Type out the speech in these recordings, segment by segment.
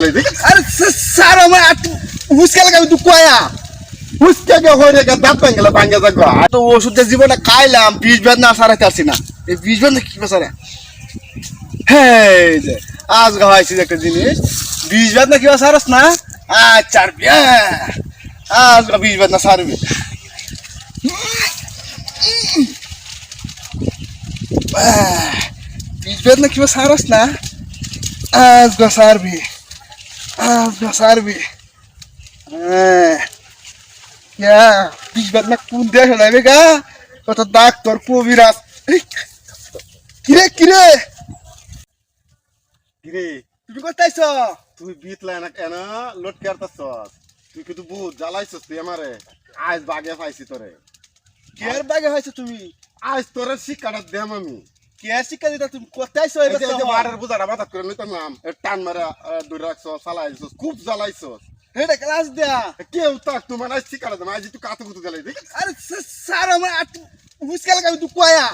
अरे स- सारा मैं হুসকে লাগাবি তুই কয়া হুসকে গে হইরে গে দাঁত ভেঙে ভাঙে যাগো তো ওষুধের জীবনে খাইলাম বিষ বেদ না সারাতে আসি না এই বিষ বেদ কি বেসারে এই যে আজ গাইছি একটা জিনিস বিষ বেদ না কি সারাস না আজ চারবি হ্যাঁ। আজ গা বিষ বেদ না সারবি বিষ বেদ না কি সারাস না আজ গা সারবি আজ গা সারবি বিষ বেদ না কোন দেশ লাগবে গা কত ডাক্তার কবিরাজ এই, কিরে কিরে কিরে তুমি কোথাইছ তুই বিতলা না কেন লোট করতেছস তুই কিন্তু বহুত জ্বালাইছস তুই আমারে আজ বাগে পাইছি তোরে কেয়ার বাগে হয়েছে তুমি আজ তোরে শিক্ষাটা দেম আমি শিক্ষা দিতা তুমি কোথাইছ এই এই যে করে নিতাম নাম টান মারা দূরে রাখছস চালাইছস খুব জ্বালাইছস। হেটা ক্লাস দেয়া। কেউ তাক তুই মানে শিক্ষাটা দেম আজ তুই কাতু কুতু দেখ আরে সারা আমার তুই কয়া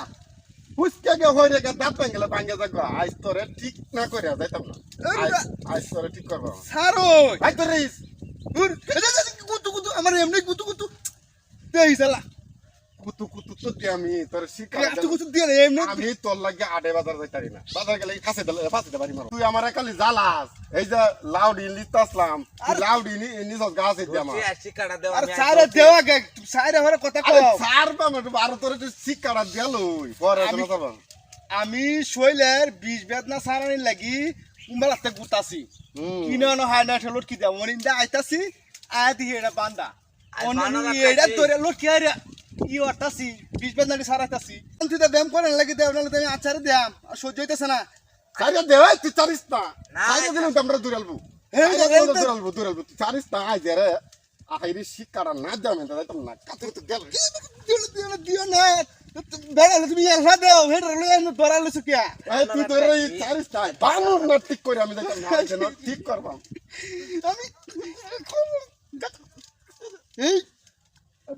হুসকে গে হইরে গে দাঁত ভেঙে ভাঙে যাগো আজ তোরে ঠিক না করে যাইতাম না। আজ- আজ তোরে ঠিক করব। ভাই তোরে কুতু কুতু? আমার এমনি কুতু কুতু। দেই সালা কুতু কুতু তো দি আমি তোরে কুতু দিয়ে না, এমনি আমি তোর লাগে আডে বাজার যাইতারি না। বাজার গেলে কাছে দিলে ফাঁসিতে পারি মারো। তুই আমার খালি জ্বালাস। এই যে লাউডি লিস্ট আসলাম। লাউডি নিজ গাছ দিয়ে আমার। শিক্ষাটা দেওয়া আরে সারা দেওয়া গে সারা হরে কথা কও। সার পামে আরও তোর একটু শিক্ষাটা দিয়ালই পরে আমি- শোনা আমি শৈলের বিষ বেদনা সারানি লাগি কুম্বালাতে গুতাছি। কিনে হাই না ঠেলোট কি দেব মরিন্দা আইতাছি আয় দিহি এটা বান্দা। অন্য এটা তোরে লোট কি আরে ই অটাছি বিষ বেদনাটি সারাইতাছি তুই তো ব্যায়াম করেন লাগি দেব নালে তুমি আচারে দেম আর সহ্য হইতেছে না সাইডে দেওয়াই তুই চারিস না না, সাইডে দিলাম তো আমরা দূরালবো এই তো, এই তো। দূরালবো দূরালবো তুই চারিস না আই রে আহাইরি শিক্ষাটা না দেওয়া মেয়ে যাইতাম না কাতে তো গেল দিও না, দিও না বেড়ালে তুমি এলহা দেও হেড রলে এনে দরালে সুকিয়া এই তুই তোর এই চারিস না বানুর না ঠিক করে আমি না ঠিক করবাম আমি এই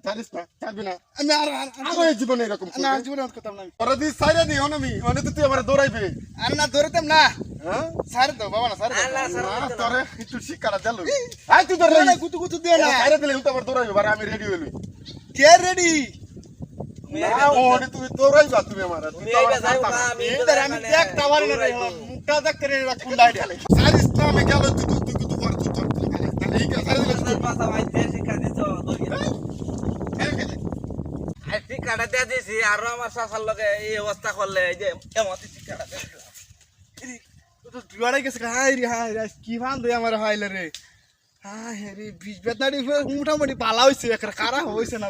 চারিস না চাবি না আমি আর আর- আমার জীবনে এরকম না। জীবনে আর করতাম না আমি। ওরা দি সাইডে দি আমি মানে তো তুই আমার দৌড়াইবে আর না ধরতাম না হ্যাঁ সারে দাও বাবা না সারা না তোরে একটু শিক্ষাটা দিল আই তুই ধরে দিও না, গুতু গুতু দিও না সাইডে দিলে তো আবার দৌড়াইবে বারে আমি রেডি হইলি কে রেডি তুমি দৌড়াইবা তুমি আমার তুই আমার। আমি এদের আমি দেখ টাওয়ারি না মুখটা দেখ করে রা কুন্ডা আইডিয়া সারিস না আমি গেল তুই তুই তুই তুই তুই তুই তুই তাহলে এই সাইডে দিলে তুই শিক্ষাটা দিয়ে দিয়েছি, আরও আমার শাসার লগে এই অবস্থা করলে, এই যে এমন শিক্ষাটা দিয়ে গেছে হাই রে হাই রে কি ভান দই আমার হাইলে রে। হাই রে মোটামুটি পালা হইছে একটা কারা হয়েছে না